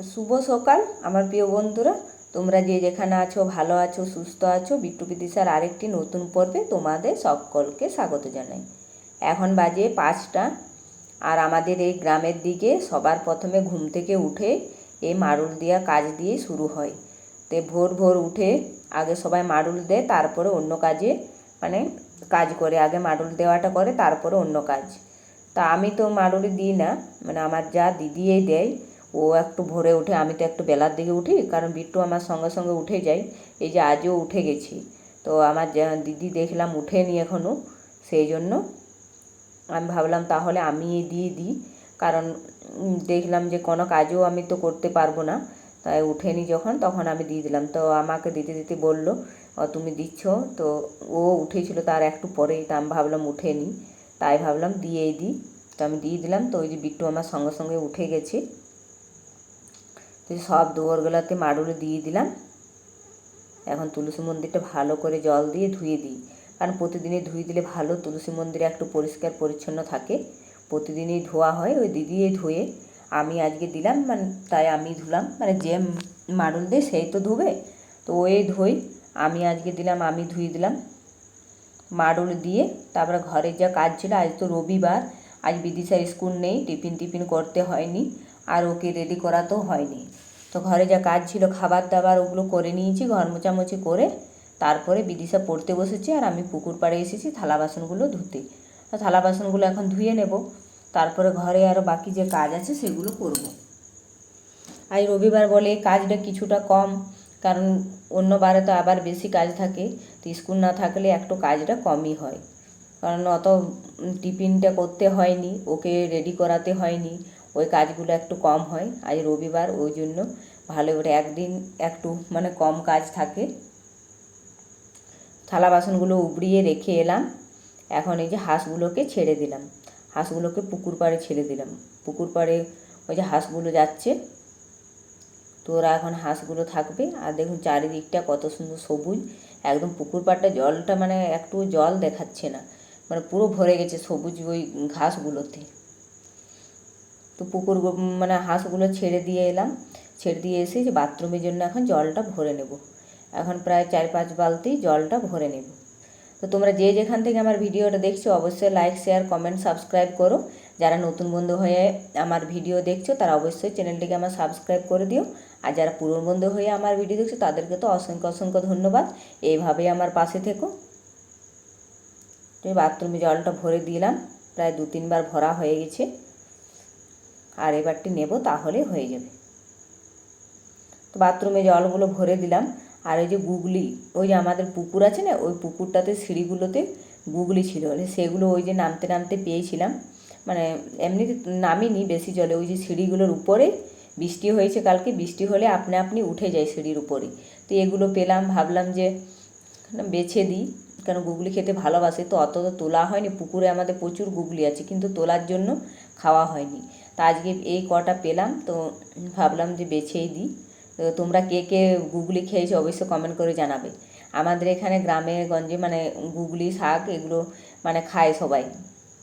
তো শুভ সকাল, আমার প্রিয় বন্ধুরা। তোমরা যে যেখানে আছো, ভালো আছো, সুস্থ আছো বিট্টু বিদিশার আরেকটি নতুন পর্বে তোমাদের সকলকে স্বাগত জানাই। এখন বাজে পাঁচটা, আর আমাদের এই গ্রামের দিকে সবার প্রথমে ঘুম থেকে উঠে এই মারুল দেওয়া কাজ দিয়ে শুরু হয়। তে ভোর ভোর উঠে আগে সবাই মারুল দেয়, তারপরে অন্য কাজে মানে কাজ করে, আগে মারুল দেওয়াটা করে, তারপরে অন্য কাজ। তা আমি তো মারুলি দিই না মানে আমার যা দিদিই দেয় ও একটু ভোরে উঠে আমি তো একটু বেলার দিকে উঠি কারণ বিট্টু আমার সঙ্গে সঙ্গে উঠে যায়। এই যে আজও উঠে গেছি। তো আমার দিদি দেখলাম উঠেনি এখনও সেই জন্য আমি ভাবলাম তাহলে আমি দিয়ে দিই। কারণ দেখলাম যে কোনো কাজও আমি তো করতে পারব না। তাই উঠেনি যখন তখন আমি দিয়ে দিলাম। তো আমাকে দিতে দিতে বলল "ও, তুমি দিচ্ছ? তো ও উঠেছিল তার একটু পরেই তা আমি ভাবলাম উঠেনি। তাই ভাবলাম দিয়েই দিই। তো আমি দিয়ে দিলাম। তো ওই যে বিট্টু আমার সঙ্গে সঙ্গে উঠে গেছে। সব দুয়ারগুলোতে মাডুলে দিয়ে দিলাম। এখন তুলসী মন্দিরটা ভালো করে জল দিয়ে ধুয়ে দিই। কারণ প্রতিদিনই ধুয়ে দিলে ভালো, তুলসী মন্দিরে একটু পরিষ্কার পরিচ্ছন্ন থাকে। প্রতিদিনই ধোয়া হয়, ওই দিদিই ধুয়ে আমি আজকে দিলাম মানে তাই আমি ধুলাম। মানে যে মাডুল দেয় সেই তো ধুবে। তো ওই ধুই, আমি আজকে দিলাম, আমি ধুয়ে দিলাম। মাডুল দিয়ে তারপরে ঘরে যা কাজ ছিল, আজ তো রবিবার, আজ বিদিশার স্কুল নেই, টিফিন টিফিন করতে হয়নি। আর ওকে রেডি করাতেও হয়নি। তো ঘরে যা কাজ ছিল, খাবার দাবার ওগুলো করে নিয়েছি, ঘর মোছামুছি করে তারপরে বিদিশা পড়তে বসেছে আর আমি পুকুর পাড়ে এসেছি থালা বাসনগুলো ধুতে। তো থালা বাসনগুলো এখন ধুয়ে নেব, তারপরে ঘরে আরও বাকি যে কাজ আছে সেগুলো করব। আজ রবিবার বলে কাজটা কিছুটা কম, কারণ অন্য বারে তো আবার বেশি কাজ থাকে, তো স্কুল না থাকলে একটু কাজটা কমই হয়। কারণ অত টিফিনটা করতে হয়নি, ওকে রেডি করাতে হয়নি ওই কাজগুলো একটু কম হয়। আজ রবিবার, ওই জন্য ভালো করে একদিন একটু মানে কম কাজ থাকে। থালা বাসনগুলো উবড়িয়ে রেখে এলাম। এখন এই যে হাঁসগুলোকে ছেড়ে দিলাম। হাঁসগুলোকে পুকুর পাড়ে ছেড়ে দিলাম। পুকুর পাড়ে ওই যে হাঁসগুলো যাচ্ছে। তো ওরা এখন হাঁসগুলো থাকবে। আর দেখুন চারিদিকটা কত সুন্দর সবুজ। একদম পুকুর পাড়টা জলটা মানে একটু জল দেখাচ্ছে না। মানে পুরো ভরে গেছে সবুজ ওই ঘাসগুলোতে। তো পুকুর মানে হাঁসগুলো ছেড়ে দিয়ে এলাম। ছেড়ে দিয়ে এসে যে বাথরুমের জন্য এখন জলটা ভরে নেব। এখন প্রায় চার পাঁচ বালতি জলটা ভরে নেব। তো তোমরা যে যেখান থেকে আমার ভিডিওটা দেখছ, অবশ্যই লাইক শেয়ার কমেন্ট সাবস্ক্রাইব করো। যারা নতুন বন্ধু হয়ে আমার ভিডিও দেখছ, তারা অবশ্যই চ্যানেলটিকে আমার সাবস্ক্রাইব করে দিও। আর যারা পুরনো বন্ধু হয়ে আমার ভিডিও দেখছ, তাদেরকে তো অসংখ্য অসংখ্য ধন্যবাদ। এইভাবেই আমার পাশে থেকো। তুমি বাথরুমে জলটা ভরে দিলাম। প্রায় দু তিনবার ভরা হয়ে গেছে। আর এবারটি নেব তাহলে হয়ে যাবে। তো বাথরুমে জলগুলো ভরে দিলাম। আর ওই যে গুগলি, ওই যে আমাদের পুকুর আছে না, ওই পুকুরটাতে সিঁড়িগুলোতে গুগলি ছিল। মানে সেগুলো ওই যে নামতে নামতে পেয়েছিলাম। মানে এমনিতে নামিনি বেশি জলে। ওই যে সিঁড়িগুলোর উপরে বৃষ্টি হয়েছে কালকে, বৃষ্টি হলে আপনি আপনি উঠে যায় সিঁড়ির উপরে। তো এগুলো পেলাম, ভাবলাম যে বেছে দিই, কেন গুগলি খেতে ভালোবাসে। তো অত তো তোলা হয়নি। পুকুরে আমাদের প্রচুর গুগলি আছে, কিন্তু তোলার জন্য খাওয়া হয়নি। আজকে এই কটা পেলাম, তো ভাবলাম যে বেছেই দিই। তো তোমরা কে কে গুগলি খেয়েছো অবশ্যই কমেন্ট করে জানাবে। আমাদের এখানে গ্রামে, গঞ্জে মানে গুগলি শাক এগুলো মানে খায় সবাই।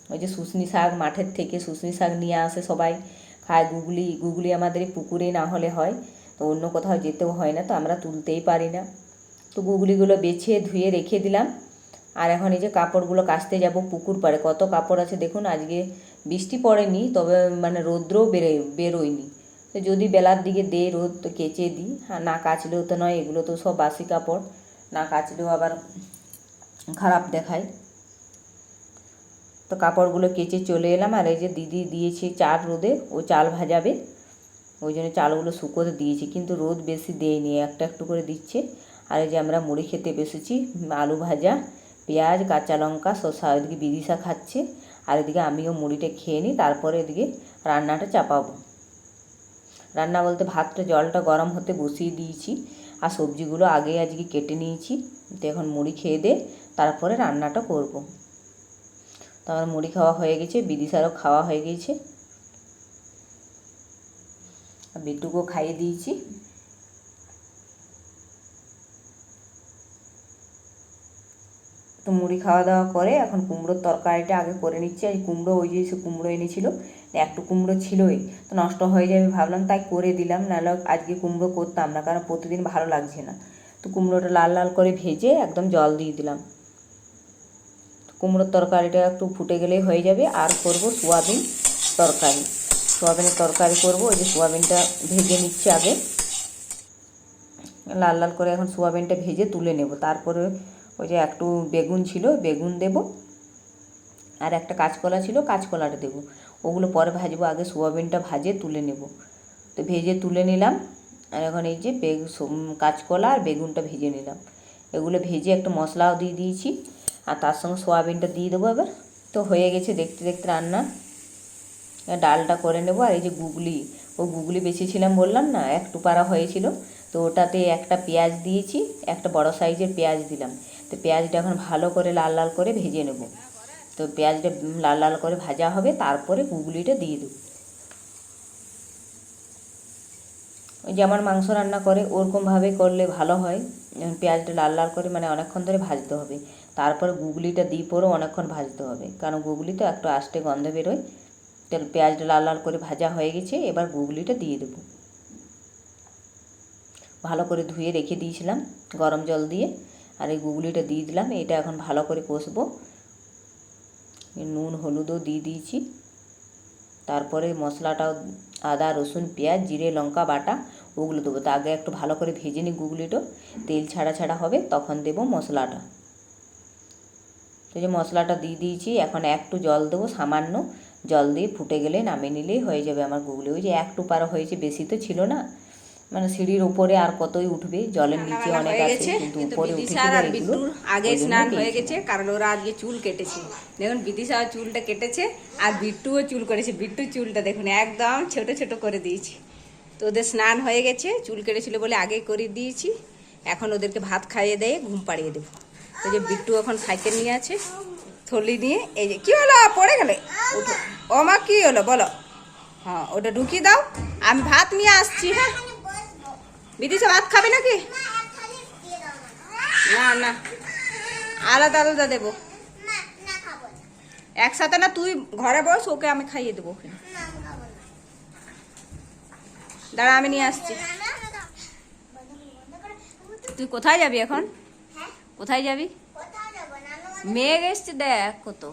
ওই যে শুশনি শাক, মাঠের থেকে শুশনি শাক নিয়ে আসে সবাই। খায় গুগলি গুগলি আমাদের পুকুরে না হলে হয়, তো অন্য কোথাও যেতেও হয় না, তো আমরা তুলতেই পারি না। তো গুগলিগুলো বেছে ধুয়ে রেখে দিলাম। আর এখন এই যে কাপড়গুলো কাচতে যাব পুকুর পাড়ে, কত কাপড় আছে দেখুন, আজকে বৃষ্টি পড়েনি, তবে মানে রৌদ্রও বেরোয় বেরোয়নি। তো যদি বেলার দিকে দে, রোদ তো কেচে দিই। হ্যাঁ না কাচলেও তো নয়, এগুলো তো সব বাসি কাপড়। না কাচলেও আবার খারাপ দেখায়। তো কাপড়গুলো কেচে চলে এলাম, আর এই যে দিদি দিয়েছে চাল রোদে, ও চাল ভাজাবে। ওই জন্য চালগুলো শুকোতে দিয়েছি, কিন্তু রোদ বেশি দেয়নি, একটা একটু করে দিচ্ছে। আর এই যে আমরা মুড়ি খেতে বসেছি, আলু ভাজা, পেঁয়াজ, কাঁচা লঙ্কা, শসা ওইদিকে বিদিশা খাচ্ছে। আর এদিকে আমিও মুড়িটা খেয়ে নিই, তারপরে এদিকে রান্নাটা চাপাবো। রান্না বলতে ভাতটা, জলটা গরম হতে বসিয়ে দিয়েছি আর সবজিগুলো আগে আজকে কেটে নিয়েছি। তো এখন মুড়ি খেয়ে দে, তারপরে রান্নাটা করব। তো আমার মুড়ি খাওয়া হয়ে গেছে, বিদিশারও খাওয়া হয়ে গেছে। আর বিট্টুকেও খাইয়ে দিয়েছি। তো মুড়ি খাওয়া দাওয়া করে, এখন কুমড়োর তরকারিটা আগে করে নিচ্ছি। আর কুমড়ো, ওই যে সে কুমড়ো এনেছিল, একটু কুমড়ো ছিলই, তো নষ্ট হয়ে যাবে ভাবলাম, তাই করে দিলাম। নাহলে আজকে কুমড়ো করতাম না, কারণ প্রতিদিন ভালো লাগছে না। তো কুমড়োটা লাল লাল করে ভেজে একদম জল দিয়ে দিলাম। কুমড়োর তরকারিটা একটু ফুটে গেলেই হয়ে যাবে। আর করব সোয়াবিন তরকারি। সোয়াবিনের তরকারি করব, ওই যে সোয়াবিনটা ভেজে নিচ্ছি আগে। লাল লাল করে এখন সোয়াবিনটা ভেজে তুলে নেব। তারপরে ওই যে একটু বেগুন ছিল, বেগুন দেব। আর একটা কাঁচকলা ছিল, কাঁচকলাটা দেবো। ওগুলো পরে ভাজবো, আগে সোয়াবিনটা ভাজে তুলে নেব। তো ভেজে তুলে নিলাম। আর এখন এই যে বেগ কাঁচকলা আর বেগুনটা ভেজে নিলাম। এগুলো ভেজে একটু মশলাও দিয়ে দিয়েছি। আর তার সঙ্গে সোয়াবিনটা দিয়ে দেবো এবার। তো হয়ে গেছে দেখতে দেখতে রান্না। ডালটা করে নেব। আর এই যে গুগলি, ও গুগলি বেছেছিলাম বললাম না একটু পারা হয়েছিল। তো ওটাতে একটা পেঁয়াজ দিয়েছি, একটা বড় সাইজের পেঁয়াজ দিলাম। তো পেঁয়াজটা এখন ভালো করে লাল লাল করে ভেজে নেব। তো পেঁয়াজটা লাল লাল করে ভাজা হবে, তারপরে গুগলিটা দিয়ে দেবো। যেমন মাংস রান্না করে ওরকমভাবে করলে ভালো হয়। পেঁয়াজটা লাল লাল করে মানে অনেকক্ষণ ধরে ভাজতে হবে, তারপরে গুগলিটা দিয়ে পরেও অনেকক্ষণ ভাজতে হবে। কারণ গুগলি তো একটু আস্তে গন্ধ বেরোয়। তেল পেঁয়াজটা লাল লাল করে ভাজা হয়ে গেছে, এবার গুগলিটা দিয়ে দেবো। ভালো করে ধুয়ে রেখে দিয়েছিলাম, গরম জল দিয়ে। আর এই গুগলিটা দিয়ে দিলাম, এটা এখন ভালো করে কষবো। নুন, হলুদও দিয়ে দিয়েছি। তারপরে মশলাটাও আদা, রসুন, পেঁয়াজ, জিরে, লঙ্কা, বাটা, ওগুলো দেবো। তো আগে একটু ভালো করে ভেজে নিই গুগলিটা। তেল ছাড়া ছাড়া হবে, তখন দেবো মশলাটা। তো যে মশলাটা দিয়ে দিয়েছি, এখন একটু জল দেবো, সামান্য জল দিয়ে ফুটে গেলে নামিয়ে নিলেই হয়ে যাবে আমার গুগলি। ওই যে একটু পারা হয়েছে, বেশি তো ছিল না। মানে সিঁড়ির উপরে আর কতই উঠবে? জলের নিচে অনেক আছে কিন্তু উপরে বিট্টুর আগে স্নান হয়ে গেছে কারণ ওরা আজকে চুল কেটেছে। দেখুন বিদিশা চুলটা কেটেছে আর বিট্টুও চুল করেছে। বিট্টু চুলটা দেখুন একদম ছোট ছোট করে দিয়েছি। তো ওদের স্নান হয়ে গেছে চুল কেটেছিল বলে আগেই করে দিয়েছি। এখন ওদেরকে ভাত খাইয়ে দিয়ে ঘুম পাড়িয়ে দেবো। তো যে বিট্টু এখন সাইকেল নিয়ে আছে থলি নিয়ে এই যে কী হলো? পড়ে গেলে? ও মা কি হলো? বলো। হ্যাঁ ওটা ঢুকিয়ে দাও। আমি ভাত নিয়ে আসছি হ্যাঁ। বিদিশা ভাত খাবে নাকি? না না। আলাদা আলাদা দেবো। একসাথে না, তুই ঘরে বস, ওকে আমি খাইয়ে দেবো দাঁড়া, আমি নিয়ে আসছি। তুই কোথায় যাবি এখন? কোথায় যাবি? মেঘ এসছে, দেখ কত।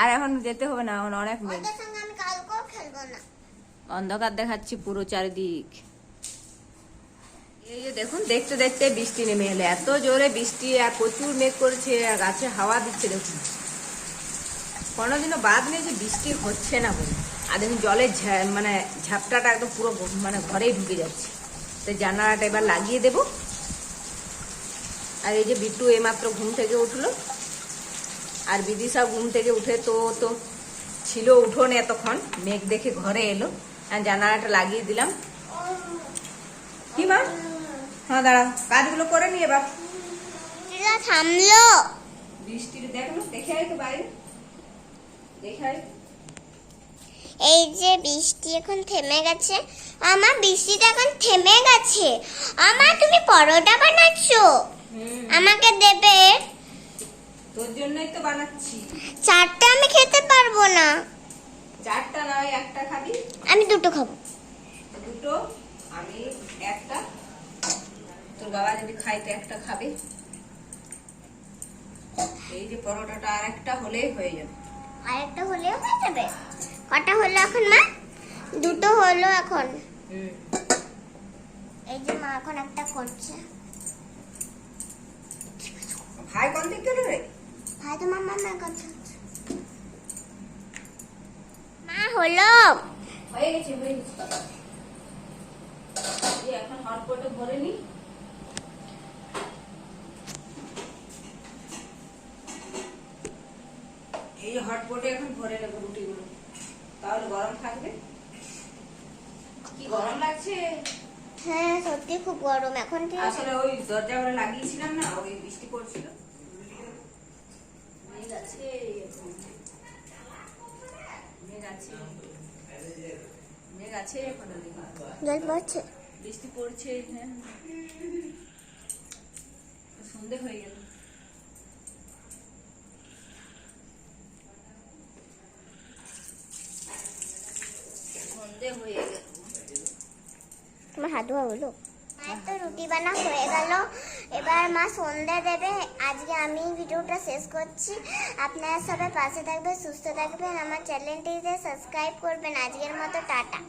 আর এখন যেতে হবে না, এখন অনেক মেঘ। অন্ধকার দেখাচ্ছি পুরো চারিদিক। এই যে দেখুন, দেখতে দেখতে বৃষ্টি নেমে এলো। এত জোরে বৃষ্টি আর প্রচুর মেঘ করেছে আর গাছে হাওয়া দিচ্ছে, দেখুন। কোনোদিনও বাদ নেই যে বৃষ্টি হচ্ছে না বলে। আর দেখুন, জলের মানে ঝাপটাটা একদম পুরো মানে ঘরেই ঢুকে যাচ্ছে। তো জানালাটা এবার লাগিয়ে দেব। আর এই যে বিট্টু এইমাত্র ঘুম থেকে উঠল। আর বিদিশা ঘুম থেকে উঠে তো তো ছিল উঠোনে এতক্ষণ। মেঘ দেখে ঘরে এলো। জানালাটা লাগিয়ে দিলাম। কি মা? হ্যাঁ দাঁড়া কাজগুলো করে নিয়ে এবার থামলো। বৃষ্টির দেখল দেখে আয় তো বাইরে। দেখে আয়। এই যে বৃষ্টি এখন থেমে গেছে। আমার বৃষ্টিটা এখন থেমে গেছে। আমার তুমি পরোটা বানাচ্ছো? আমাকে দেবে? তোর জন্যই তো বানাচ্ছি। চারটে আমি খেতে পারব না। চারটা নয় একটা খাবি? আমি দুটো খাব। দুটো আমি একটা। তোর বাবা যদি খাই তো একটা খাবে। এই যে পরোটাটা আর একটা হলেই হয়ে যাবে। আর একটা হলেও হয়ে যাবে। কটা হলো এখন মা? দুটো হলো এখন। এই যে মা এখন একটা করছে। ভাই কোন দিক গেল রে? ভাই তো মামা না করছে মা হলো। হয়ে গেছে হয়ে গেছে এই এখন হটপটে ভরে নি। এই হটপটে এখন ভরে নেব রুটিগুলো। তাহলে গরম থাকবে? কি গরম লাগছে? হ্যাঁ সত্যি খুব গরম। এখন আসলে ওই দরজা লাগিয়েছিলাম না ওই বৃষ্টি পড়ছিল মেঘ আছে এখন। মেঘ আছে মেঘ আছে? এখন। জল পড়ছে বৃষ্টি পড়ছে হ্যাঁ। সন্ধে হয়ে গেল। সন্ধে হয়ে গেল। তোমার হাত ধোয়া হলো? মায়ের তো রুটি বানা হয়ে গেল। এবার মা সন্ধে দেবে। আজকে আমি ভিডিওটা শেষ করছি। আপনারা সবাই পাশে থাকবেন সুস্থ থাকবেন। আমার চ্যানেলটিতে সাবস্ক্রাইব করবেন। আজকের মতো টাটা।